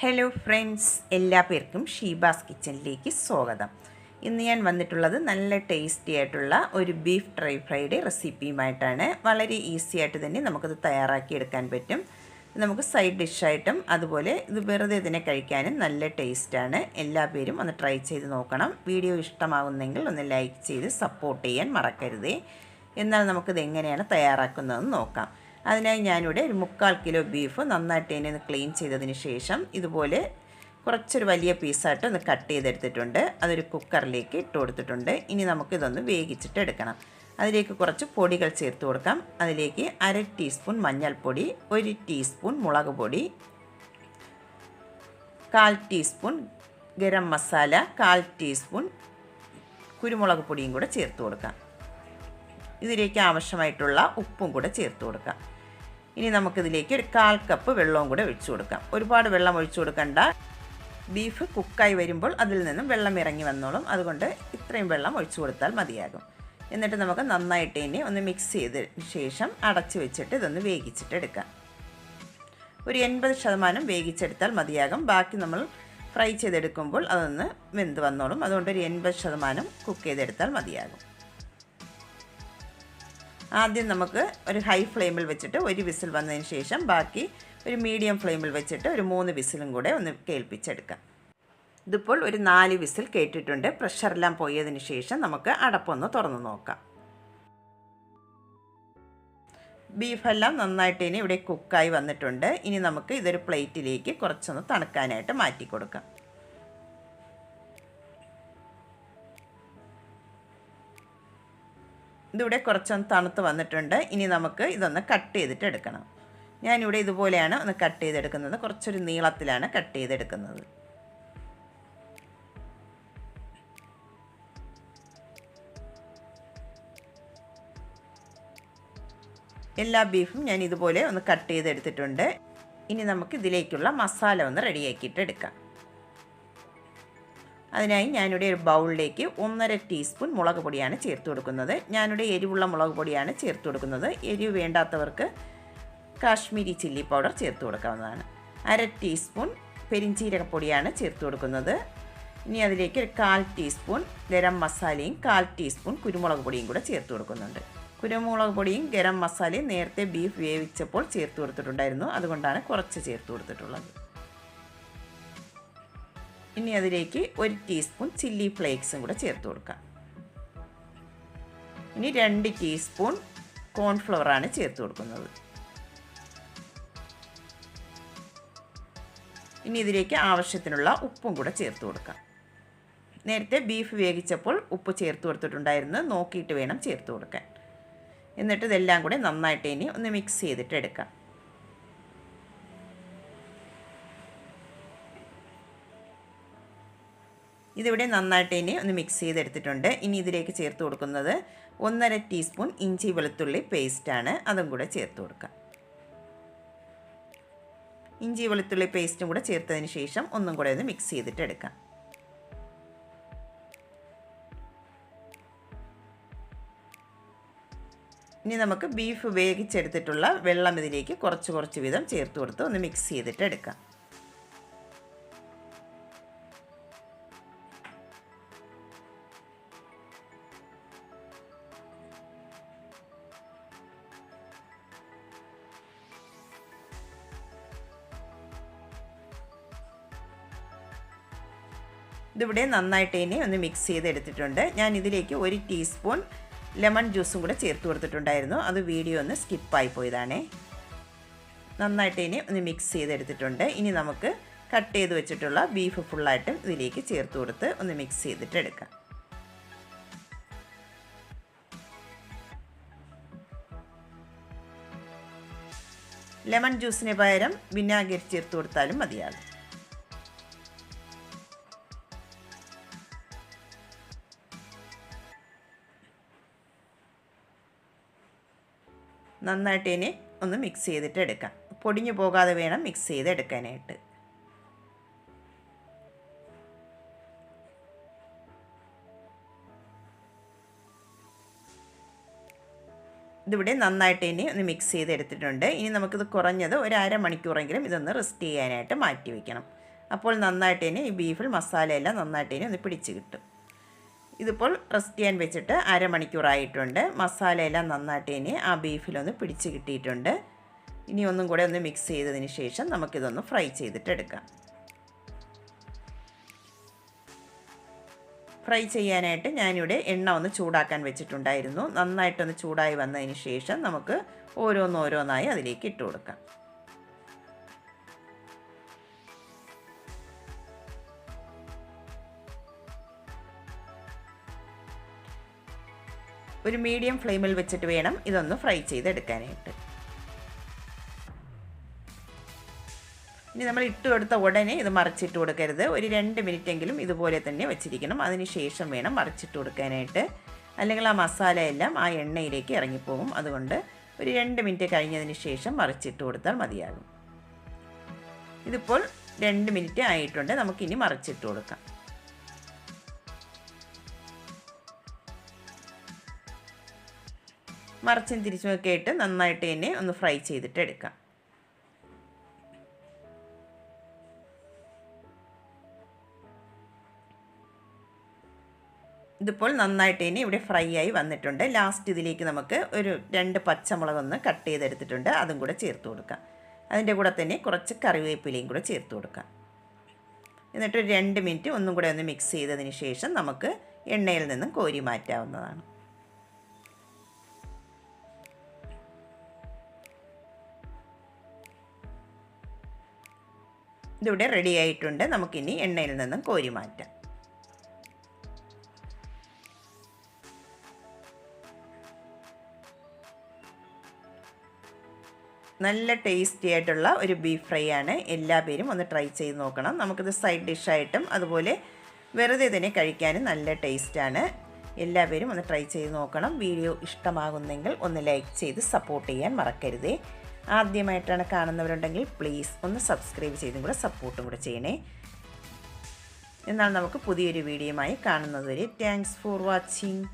Hello friends എല്ലാ പേർക്കും ഷീബാസ് കിച്ചണിലേക്ക് സ്വാഗതം. ഇന്ന് ഞാൻ വന്നിട്ടുള്ളത് നല്ല ടേസ്റ്റി ആയിട്ടുള്ള ഒരു ബീഫ് ഡ്രൈ ഫ്രൈഡ് റെസിപ്പിയുമായിട്ടാണ് വളരെ ഈസി ആയിട്ട് തന്നെ നമുക്കത് തയ്യാറാക്കിയെടുക്കാൻ പറ്റും. നമുക്ക് സൈഡ് ഡിഷായിട്ടും അതുപോലെ ഇത് വെറുതെ ഇതിനെ കഴിക്കാനും നല്ല ടേസ്റ്റാണ് എല്ലാ പേരും ഒന്ന് ട്രൈ ചെയ്ത് നോക്കണം. വീഡിയോ ഇഷ്ടമാകുന്നെങ്കിൽ ഒന്ന് ലൈക്ക് ചെയ്ത് സപ്പോർട്ട് ചെയ്യാൻ മറക്കരുതേ. എന്നാൽ നമുക്കിത് എങ്ങനെയാണ് തയ്യാറാക്കുന്നതെന്ന് നോക്കാം. അതിനായി ഞാനിവിടെ ഒരു മുക്കാൽ കിലോ ബീഫ് നന്നായിട്ട് തന്നെ ഒന്ന് ക്ലീൻ ചെയ്തതിന് ശേഷം ഇതുപോലെ കുറച്ചൊരു വലിയ പീസായിട്ട് ഒന്ന് കട്ട് ചെയ്തെടുത്തിട്ടുണ്ട്. അതൊരു കുക്കറിലേക്ക് ഇട്ട് കൊടുത്തിട്ടുണ്ട്. ഇനി നമുക്കിതൊന്ന് വേവിച്ചിട്ട് എടുക്കണം. അതിലേക്ക് കുറച്ച് പൊടികൾ ചേർത്ത് കൊടുക്കാം. അതിലേക്ക് അര ടീസ്പൂൺ മഞ്ഞൾപ്പൊടി ഒരു ടീസ്പൂൺ മുളക് പൊടി കാൽ ടീസ്പൂൺ ഗരം മസാല കാൽ ടീസ്പൂൺ കുരുമുളക് പൊടിയും കൂടെ ചേർത്ത് കൊടുക്കാം. ഇതിലേക്ക് ആവശ്യമായിട്ടുള്ള ഉപ്പും കൂടെ ചേർത്ത് കൊടുക്കാം. ഇനി നമുക്കിതിലേക്ക് ഒരു കാൽ കപ്പ് വെള്ളവും കൂടെ ഒഴിച്ചു കൊടുക്കാം. ഒരുപാട് വെള്ളം ഒഴിച്ചു കൊടുക്കണ്ട. ബീഫ് കുക്കായി വരുമ്പോൾ അതിൽ നിന്നും വെള്ളം ഇറങ്ങി വന്നോളും. അതുകൊണ്ട് ഇത്രയും വെള്ളം ഒഴിച്ചു കൊടുത്താൽ മതിയാകും. എന്നിട്ട് നമുക്ക് നന്നായിട്ട് ഇനി ഒന്ന് മിക്സ് ചെയ്ത ശേഷം അടച്ചു വെച്ചിട്ട് ഇതൊന്ന് വേവിച്ചിട്ട് എടുക്കാം. ഒരു എൺപത് ശതമാനം വേവിച്ചെടുത്താൽ മതിയാകും. ബാക്കി നമ്മൾ ഫ്രൈ ചെയ്തെടുക്കുമ്പോൾ അതൊന്ന് വെന്ത് വന്നോളും. അതുകൊണ്ട് ഒരു എൺപത് ശതമാനം കുക്ക് ചെയ്തെടുത്താൽ മതിയാകും. ആദ്യം നമുക്ക് ഒരു ഹൈ ഫ്ലെയിമിൽ വെച്ചിട്ട് ഒരു വിസിൽ വന്നതിന് ശേഷം ബാക്കി ഒരു മീഡിയം ഫ്ലെയിമിൽ വെച്ചിട്ട് ഒരു മൂന്ന് വിസിലും കൂടെ ഒന്ന് കേൾപ്പിച്ചെടുക്കാം. ഇതിപ്പോൾ ഒരു നാല് വിസിൽ കേട്ടിട്ടുണ്ട്. പ്രഷറെല്ലാം പോയതിന് ശേഷം നമുക്ക് അടപ്പൊന്ന് തുറന്ന് നോക്കാം. ബീഫെല്ലാം നന്നായിട്ട് ഇനി ഇവിടെ കുക്കായി വന്നിട്ടുണ്ട്. ഇനി നമുക്ക് ഇതൊരു പ്ലേറ്റിലേക്ക് കുറച്ചൊന്ന് തണുക്കാനായിട്ട് മാറ്റി കൊടുക്കാം ഇതിവിടെ കുറച്ചൊന്ന് തണുത്ത് വന്നിട്ടുണ്ട്. ഇനി നമുക്ക് ഇതൊന്ന് കട്ട് ചെയ്തിട്ട് എടുക്കണം. ഞാനിവിടെ ഇതുപോലെയാണ് ഒന്ന് കട്ട് ചെയ്തെടുക്കുന്നത്. കുറച്ചൊരു നീളത്തിലാണ് കട്ട് ചെയ്തെടുക്കുന്നത്. എല്ലാ ബീഫും ഞാൻ ഇതുപോലെ ഒന്ന് കട്ട് ചെയ്തെടുത്തിട്ടുണ്ട്. ഇനി നമുക്ക് ഇതിലേക്കുള്ള മസാല ഒന്ന് റെഡിയാക്കിയിട്ട് എടുക്കാം. അതിനായി ഞാനിവിടെ ഒരു ബൗളിലേക്ക് ഒന്നര ടീസ്പൂൺ മുളക് പൊടിയാണ് ചേർത്ത് കൊടുക്കുന്നത്. ഞാനിവിടെ എരിവുള്ള മുളക് പൊടിയാണ് ചേർത്ത് കൊടുക്കുന്നത്. എരിവ് വേണ്ടാത്തവർക്ക് കാശ്മീരി ചില്ലി പൗഡർ ചേർത്ത് കൊടുക്കാവുന്നതാണ്. അര ടീസ്പൂൺ പെരിഞ്ചീരകപ്പൊടിയാണ് ചേർത്ത് കൊടുക്കുന്നത്. ഇനി അതിലേക്ക് ഒരു കാൽ ടീസ്പൂൺ ഗരം മസാലയും കാൽ ടീസ്പൂൺ കുരുമുളക് പൊടിയും കൂടെ ചേർത്ത് കൊടുക്കുന്നുണ്ട്. കുരുമുളക് പൊടിയും ഗരം മസാലയും നേരത്തെ ബീഫ് വേവിച്ചപ്പോൾ ചേർത്ത് കൊടുത്തിട്ടുണ്ടായിരുന്നു. അതുകൊണ്ടാണ് കുറച്ച് ചേർത്ത് കൊടുത്തിട്ടുള്ളത്. ഇനി അതിലേക്ക് ഒരു ടീസ്പൂൺ ചില്ലി ഫ്ലേക്സും കൂടെ ചേർത്ത് കൊടുക്കാം. ഇനി രണ്ട് ടീസ്പൂൺ കോൺഫ്ലവറാണ് ചേർത്ത് കൊടുക്കുന്നത്. ഇനി ഇതിലേക്ക് ആവശ്യത്തിനുള്ള ഉപ്പും കൂടെ ചേർത്ത് കൊടുക്കാം. നേരത്തെ ബീഫ് വേവിച്ചപ്പോൾ ഉപ്പ് ചേർത്ത് കൊടുത്തിട്ടുണ്ടായിരുന്നു. നോക്കിയിട്ട് വേണം ചേർത്ത് കൊടുക്കാൻ. എന്നിട്ട് ഇതെല്ലാം കൂടെ നന്നായിട്ട് ഇനി ഒന്ന് മിക്സ് ചെയ്തിട്ട് എടുക്കാം. ഇതിവിടെ നന്നായിട്ട് ഇനി ഒന്ന് മിക്സ് ചെയ്തെടുത്തിട്ടുണ്ട്. ഇനി ഇതിലേക്ക് ചേർത്ത് കൊടുക്കുന്നത് ഒന്നര ടീസ്പൂൺ ഇഞ്ചി വെളുത്തുള്ളി പേസ്റ്റാണ് അതും കൂടെ ചേർത്ത് കൊടുക്കുക ഇഞ്ചി വെളുത്തുള്ളി പേസ്റ്റും കൂടെ ചേർത്തതിന് ശേഷം ഒന്നും കൂടെ ഒന്ന് മിക്സ് ചെയ്തിട്ട് എടുക്കാം. ഇനി നമുക്ക് ബീഫ് വേവിച്ചെടുത്തിട്ടുള്ള വെള്ളം ഇതിലേക്ക് കുറച്ച് കുറച്ച് വീതം ചേർത്ത് കൊടുത്ത് ഒന്ന് മിക്സ് ചെയ്തിട്ട് എടുക്കാം. ഇതിവിടെ നന്നായിട്ട് ഇനി ഒന്ന് മിക്സ് ചെയ്തെടുത്തിട്ടുണ്ട്. ഞാൻ ഇതിലേക്ക് ഒരു ടീസ്പൂൺ ലെമൺ ജ്യൂസും കൂടെ ചേർത്ത് കൊടുത്തിട്ടുണ്ടായിരുന്നു. അത് വീഡിയോ ഒന്ന് സ്കിപ്പായി പോയതാണേ. നന്നായിട്ട് ഇനി ഒന്ന് മിക്സ് ചെയ്തെടുത്തിട്ടുണ്ട്. ഇനി നമുക്ക് കട്ട് ചെയ്ത് വെച്ചിട്ടുള്ള ബീഫ് ഫുള്ളായിട്ടും ഇതിലേക്ക് ചേർത്ത് കൊടുത്ത് ഒന്ന് മിക്സ് ചെയ്തിട്ട് എടുക്കാം. ലെമൺ ജ്യൂസിന് പകരം വിനാഗിരി ചേർത്ത് കൊടുത്താലും മതിയാകും. നന്നായിട്ട് ഇനി ഒന്ന് മിക്സ് ചെയ്തിട്ട് എടുക്കാം പൊടിഞ്ഞു പോകാതെ വേണം മിക്സ് ചെയ്ത് എടുക്കാനായിട്ട് ഇതിവിടെ നന്നായിട്ട് ഇനി ഒന്ന് മിക്സ് ചെയ്തെടുത്തിട്ടുണ്ട്. ഇനി നമുക്കിത് കുറഞ്ഞത് ഒരു അരമണിക്കൂറെങ്കിലും ഇതൊന്ന് റെസ്റ്റ് ചെയ്യാനായിട്ട് മാറ്റി വയ്ക്കണം അപ്പോൾ നന്നായിട്ട് ഇനി ഈ ബീഫിൽ മസാലയെല്ലാം നന്നായിട്ട് ഇനി ഒന്ന് പിടിച്ച് കിട്ടും. ഇതിപ്പോൾ റെസ്റ്റ് ചെയ്യാൻ വെച്ചിട്ട് അരമണിക്കൂറായിട്ടുണ്ട്. മസാലയെല്ലാം നന്നായിട്ട് ഇനി ആ ബീഫിലൊന്ന് പിടിച്ച് കിട്ടിയിട്ടുണ്ട്. ഇനി ഒന്നും കൂടെ ഒന്ന് മിക്സ് ചെയ്തതിന് ശേഷം നമുക്കിതൊന്ന് ഫ്രൈ ചെയ്തിട്ടെടുക്കാം. ഫ്രൈ ചെയ്യാനായിട്ട് ഞാനിവിടെ എണ്ണ ഒന്ന് ചൂടാക്കാൻ വെച്ചിട്ടുണ്ടായിരുന്നു. നന്നായിട്ടൊന്ന് ചൂടായി വന്നതിന് ശേഷം നമുക്ക് ഓരോന്നോരോന്നായി അതിലേക്ക് ഇട്ട് കൊടുക്കാം. ഒരു മീഡിയം ഫ്ലെയിമിൽ വെച്ചിട്ട് വേണം ഇതൊന്ന് ഫ്രൈ ചെയ്തെടുക്കാനായിട്ട്. ഇനി നമ്മൾ ഇട്ട് കൊടുത്ത ഉടനെ ഇത് മറിച്ചിട്ട് കൊടുക്കരുത്. ഒരു രണ്ട് മിനിറ്റെങ്കിലും ഇതുപോലെ തന്നെ വെച്ചിരിക്കണം. അതിന് ശേഷം വേണം മറിച്ചിട്ട് കൊടുക്കാനായിട്ട്. അല്ലെങ്കിൽ ആ മസാല എല്ലാം ആ എണ്ണയിലേക്ക് ഇറങ്ങിപ്പോകും അതുകൊണ്ട് ഒരു രണ്ട് മിനിറ്റ് കഴിഞ്ഞതിന് ശേഷം മറിച്ചിട്ട് കൊടുത്താൽ മതിയാകും. ഇതിപ്പോൾ രണ്ട് മിനിറ്റ് ആയിട്ടുണ്ട്. നമുക്കിനി മറിച്ചിട്ട് കൊടുക്കാം. മറിച്ചും തിരിച്ചുമൊക്കെ ഇട്ട് നന്നായിട്ട് തന്നെ ഒന്ന് ഫ്രൈ ചെയ്തിട്ട് എടുക്കാം. ഇതിപ്പോൾ നന്നായിട്ട് തന്നെ ഇവിടെ ഫ്രൈ ആയി വന്നിട്ടുണ്ട്. ലാസ്റ്റ് ഇതിലേക്ക് നമുക്ക് ഒരു രണ്ട് പച്ചമുളക് ഒന്ന് കട്ട് ചെയ്തെടുത്തിട്ടുണ്ട്. അതും കൂടെ ചേർത്ത് കൊടുക്കാം. അതിന്റെ കൂടെ തന്നെ കുറച്ച് കറിവേപ്പിലയും കൂടെ ചേർത്ത് കൊടുക്കാം. എന്നിട്ട് രണ്ട് മിനിറ്റ് ഒന്നും കൂടെ ഒന്ന് മിക്സ് ചെയ്തതിന് ശേഷം നമുക്ക് എണ്ണയിൽ നിന്നും കോരി മാറ്റാവുന്നതാണ്. ഇതിവിടെ റെഡി ആയിട്ടുണ്ട്. നമുക്കിനി എണ്ണയിൽ നിന്നും കോരി മാറ്റാം. നല്ല ടേസ്റ്റി ആയിട്ടുള്ള ഒരു ബീഫ് ഫ്രൈ ആണ്. എല്ലാ പേരും ഒന്ന് ട്രൈ ചെയ്ത് നോക്കണം. നമുക്കിത് സൈഡ് ഡിഷായിട്ടും അതുപോലെ വെറുതെ തന്നെ കഴിക്കാനും നല്ല ടേസ്റ്റാണ് എല്ലാ പേരും ഒന്ന് ട്രൈ ചെയ്ത് നോക്കണം. വീഡിയോ ഇഷ്ടമാകുന്നെങ്കിൽ ഒന്ന് ലൈക്ക് ചെയ്ത് സപ്പോർട്ട് ചെയ്യാൻ മറക്കരുതേ. ആദ്യമായിട്ടാണ് കാണുന്നവരുണ്ടെങ്കിൽ പ്ലീസ് ഒന്ന് സബ്സ്ക്രൈബ് ചെയ്തും കൂടെ സപ്പോർട്ടും കൂടെ ചെയ്യണേ. എന്നാൽ നമുക്ക് പുതിയൊരു വീഡിയോയുമായി കാണുന്നതുവരെ താങ്ക്സ് ഫോർ വാച്ചിങ്